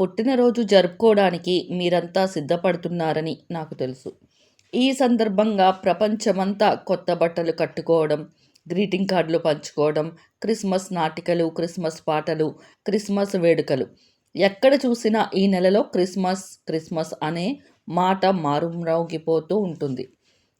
పుట్టినరోజు జరుపుకోవడానికి మీరంతా సిద్ధపడుతున్నారని నాకు తెలుసు. ఈ సందర్భంగా ప్రపంచమంతా కొత్త బట్టలు కట్టుకోవడం గ్రీటింగ్ కార్డులు పంచుకోవడం క్రిస్మస్ నాటికలు క్రిస్మస్ పాటలు క్రిస్మస్ వేడుకలు. ఎక్కడ చూసినా ఈ నెలలో క్రిస్మస్ క్రిస్మస్ అనే మాట మారుమ్రోగిపోతూ ఉంటుంది.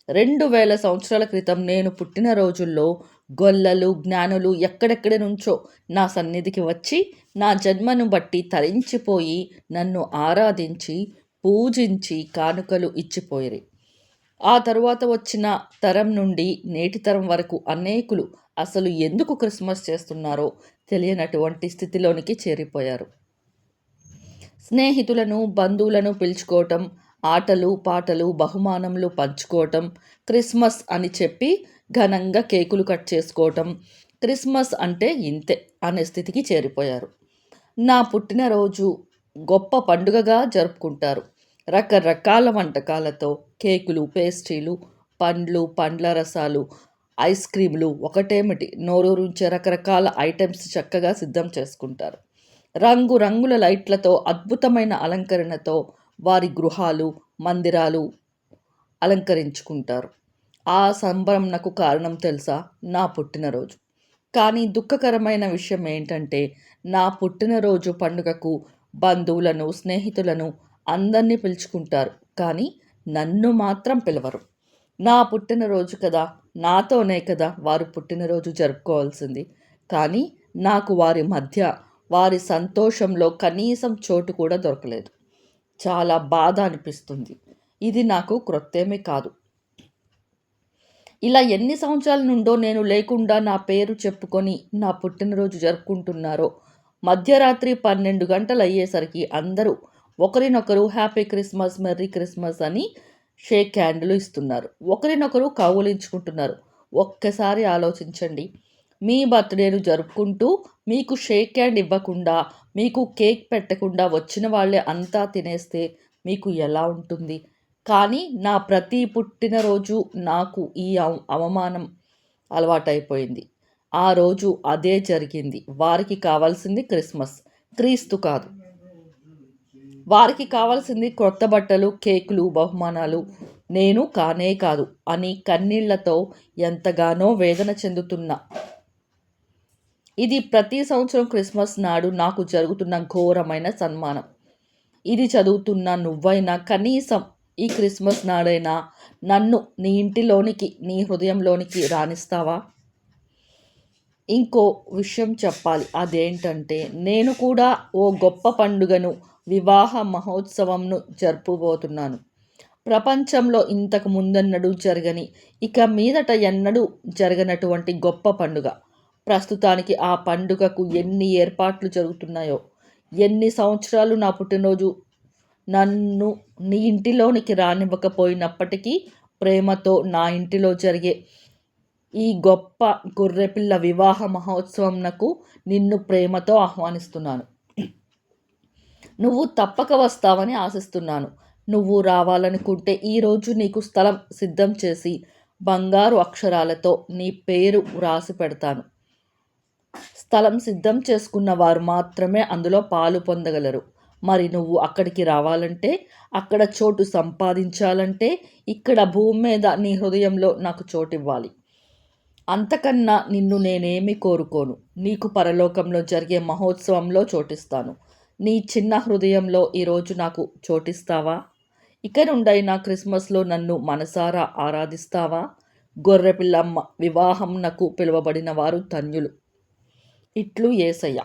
రెండు వేల సంవత్సరాల క్రితం నేను పుట్టిన రోజుల్లో గొల్లలు జ్ఞానులు ఎక్కడెక్కడ నుంచో నా సన్నిధికి వచ్చి నా జన్మను బట్టి తరించిపోయి నన్ను ఆరాధించి పూజించి కానుకలు ఇచ్చిపోయిరి. ఆ తరువాత వచ్చిన తరం నుండి నేటి తరం వరకు అనేకులు అసలు ఎందుకు క్రిస్మస్ చేస్తున్నారో తెలియనటువంటి స్థితిలోనికి చేరిపోయారు. స్నేహితులను బంధువులను పిలుచుకోవటం ఆటలు పాటలు బహుమానములు పంచుకోవటం క్రిస్మస్ అని చెప్పి ఘనంగా కేకులు కట్ చేసుకోవటం క్రిస్మస్ అంటే ఇంతే అనే స్థితికి చేరిపోయారు. నా పుట్టినరోజు గొప్ప పండుగగా జరుపుకుంటారు. రకరకాల వంటకాలతో కేకులు పేస్ట్రీలు పండ్లు పండ్ల రసాలు ఐస్ క్రీములు ఒకటేమిటి? నోరూరించే రకరకాల ఐటమ్స్ చక్కగా సిద్ధం చేసుకుంటారు. రంగు రంగుల లైట్లతో అద్భుతమైన అలంకరణతో వారి గృహాలు మందిరాలు అలంకరించుకుంటారు. ఆ సంబరంనకు కారణం తెలుసా? నా పుట్టినరోజు. కానీ దుఃఖకరమైన విషయం ఏంటంటే నా పుట్టినరోజు పండుగకు బంధువులను స్నేహితులను అందరినీ పిలుచుకుంటారు. కానీ నన్ను మాత్రం పిలవరు. నా పుట్టినరోజు కదా నాతోనే కదా వారు పుట్టినరోజు జరుపుకోవాల్సింది. కానీ నాకు వారి మధ్య వారి సంతోషంలో కనీసం చోటు కూడా దొరకలేదు. చాలా బాధ అనిపిస్తుంది. ఇది నాకు క్రొత్తేమీ కాదు. ఇలా ఎన్ని సంవత్సరాల నుండో నేను లేకుండా నా పేరు చెప్పుకొని నా పుట్టినరోజు జరుపుకుంటున్నారో మధ్యరాత్రి పన్నెండు గంటలు అయ్యేసరికి అందరూ ఒకరినొకరు హ్యాపీ క్రిస్మస్ మెర్రీ క్రిస్మస్ అని షేక్ హ్యాండ్లు ఇస్తున్నారు. ఒకరినొకరు కౌలించుకుంటున్నారు ఒక్కసారి ఆలోచించండి. మీ బర్త్డేను జరుపుకుంటూ మీకు షేక్ హ్యాండ్ ఇవ్వకుండా మీకు కేక్ పెట్టకుండా వచ్చిన వాళ్ళే అంతా తినేస్తే మీకు ఎలా ఉంటుంది? కానీ నా ప్రతి పుట్టినరోజు నాకు ఈ అవమానం అలవాటైపోయింది. ఆ రోజు అదే జరిగింది. వారికి కావాల్సింది క్రిస్మస్. క్రీస్తు కాదు. వారికి కావాల్సింది కొత్త బట్టలు కేకులు బహుమానాలు. నేను కానే కాదు అని కన్నీళ్ళతో ఎంతగానో వేదన చెందుతున్నా. ఇది ప్రతి సంవత్సరం క్రిస్మస్ నాడు నాకు జరుగుతున్న ఘోరమైన సన్మానం. ఇది చదువుతున్న నువ్వైనా కనీసం ఈ క్రిస్మస్ నాడైనా నన్ను నీ ఇంటిలోనికి నీ హృదయంలోనికి రాణిస్తావా ఇంకో విషయం చెప్పాలి. అదేంటంటే నేను కూడా ఓ గొప్ప పండుగను వివాహ మహోత్సవంను జరుపుబోతున్నాను. ప్రపంచంలో ఇంతకు ముందన్నడు జరగని ఇక మీదట ఎన్నడూ జరగనటువంటి గొప్ప పండుగ. ప్రస్తుతానికి ఆ పండుగకు ఎన్ని ఏర్పాట్లు జరుగుతున్నాయో ఎన్ని సంవత్సరాలు నా పుట్టినరోజు నన్ను నీ ఇంటిలోనికి రానివ్వకపోయినప్పటికీ ప్రేమతో నా ఇంటిలో జరిగే ఈ గొప్ప గొర్రెపిల్ల వివాహ మహోత్సవంనకు నిన్ను ప్రేమతో ఆహ్వానిస్తున్నాను. నువ్వు తప్పక వస్తావని ఆశిస్తున్నాను. నువ్వు రావాలనుకుంటే ఈరోజు నీకు స్థలం సిద్ధం చేసి బంగారు అక్షరాలతో నీ పేరు వ్రాసి పెడతాను. స్థలం సిద్ధం చేసుకున్న వారు మాత్రమే అందులో పాలు పొందగలరు. మరి నువ్వు అక్కడికి రావాలంటే అక్కడ చోటు సంపాదించాలంటే ఇక్కడ భూమి మీద నీ హృదయంలో నాకు చోటు ఇవ్వాలి అంతకన్నా నిన్ను నేనేమి కోరుకోను. నీకు పరలోకంలో జరిగే మహోత్సవంలో చోటిస్తాను. నీ చిన్న హృదయంలో ఈరోజు నాకు చోటిస్తావా? ఇక నుండైనా క్రిస్మస్లో నన్ను మనసారా ఆరాధిస్తావా? గొర్రెపిల్లమ్మ వివాహం నాకు పిలువబడిన వారు ధన్యులు. ఇట్లు ఏసయ్య.